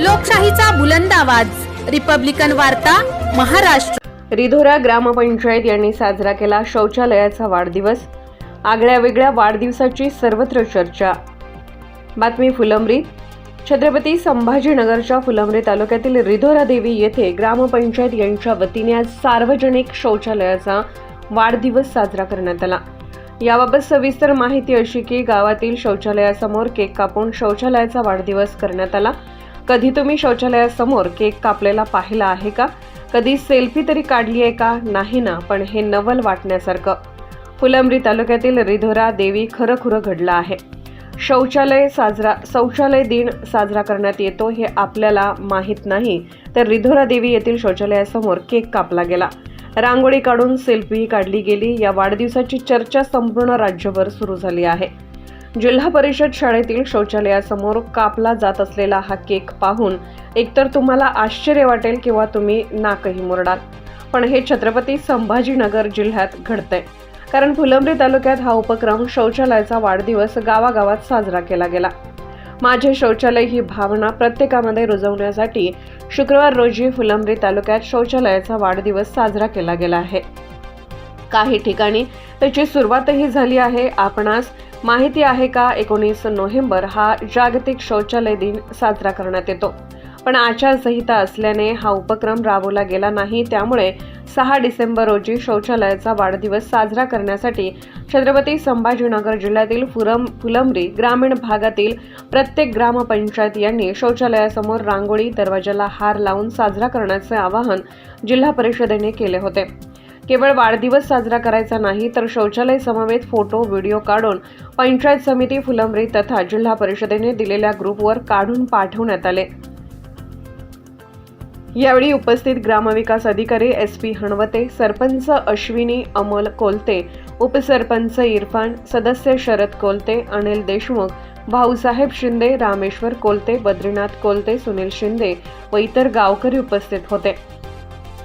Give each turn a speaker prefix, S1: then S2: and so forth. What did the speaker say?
S1: लोकशाहीचा बुलंद आवाज. रिपब्लिकन वार्ता महाराष्ट्र.
S2: रिधोरा ग्रामपंचायत यांनी साजरा केला शौचालयाचा वाढदिवस. आगळ्या वेगळ्या वाढदिवसाची सर्वत्र चर्चा. बातमी फुलंब्री. छत्रपती संभाजीनगरच्या फुलंब्री तालुक्यातील रिधोरा देवी येथे ग्रामपंचायत यांच्या वतीने आज सार्वजनिक शौचालयाचा वाढदिवस साजरा करण्यात आला. याबाबत सविस्तर माहिती अशी की गावातील शौचालयासमोर केक कापून शौचालयाचा वाढदिवस करण्यात आला. कधी तुम्ही शौचालयासमोर केक कापलेला पाहिला आहे का? कधी सेल्फी तरी काढली आहे का? नाही ना पण हे नवल वाटण्यासारखं. फुलंब्री तालुक्यातील रिधोरा देवी खरं खुरं घडलं आहे. शौचालय साजरा शौचालय दिन साजरा करण्यात येतो हे आपल्याला माहीत नाही तर रिधोरा देवी येथील शौचालयासमोर केक कापला गेला. रांगोळी काढून सेल्फी काढली गेली. या वाढदिवसाची चर्चा संपूर्ण राज्यभर सुरू झाली आहे. जिल्हा परिषद शाळेतील शौचालयासमोर कापला जात असलेला हा केक पाहून एकतर तुम्हाला आश्चर्य वाटेल किंवा तुम्ही नाकही मुरडाल. पण हे छत्रपती संभाजीनगर जिल्ह्यात घडतंय. कारण फुलंब्री तालुक्यात हा उपक्रम शौचालयाचा वाढदिवस गावागावात साजरा केला गेला. माझे शौचालय ही भावना प्रत्येकामध्ये रुजवण्यासाठी शुक्रवार रोजी फुलंब्री तालुक्यात शौचालयाचा वाढदिवस साजरा केला गेला आहे. काही ठिकाणी. त्याची सुरुवातही झाली आहे. आपणास माहिती आहे का? एकोणीस नोव्हेंबर हा जागतिक शौचालय दिन साजरा करण्यात येतो. पण आचारसंहिता असल्याने हा उपक्रम राबवला गेला नाही. त्यामुळे सहा डिसेंबर रोजी शौचालयाचा वाढदिवस साजरा करण्यासाठी छत्रपती संभाजीनगर जिल्ह्यातील फुरम फुलंब्री ग्रामीण भागातील प्रत्येक ग्रामपंचायत यांनी शौचालयासमोर रांगोळी दरवाजाला हार लावून साजरा करण्याचे आवाहन जिल्हा परिषदेने केले होते. केवळ वाढदिवस साजरा करायचा नाही तर शौचालय समवेत फोटो व्हिडिओ काढून पंचायत समिती फुलंब्री तथा जिल्हा परिषदेने दिलेल्या ग्रुपवर काढून पाठवण्यात आले. यावेळी उपस्थित ग्रामविकास अधिकारी एस पी हणवते सरपंच अश्विनी अमल कोलते उपसरपंच इरफान सदस्य शरद कोलते अनिल देशमुख भाऊसाहेब शिंदे रामेश्वर कोलते बद्रीनाथ कोलते सुनील शिंदे व इतर गावकरी उपस्थित होते.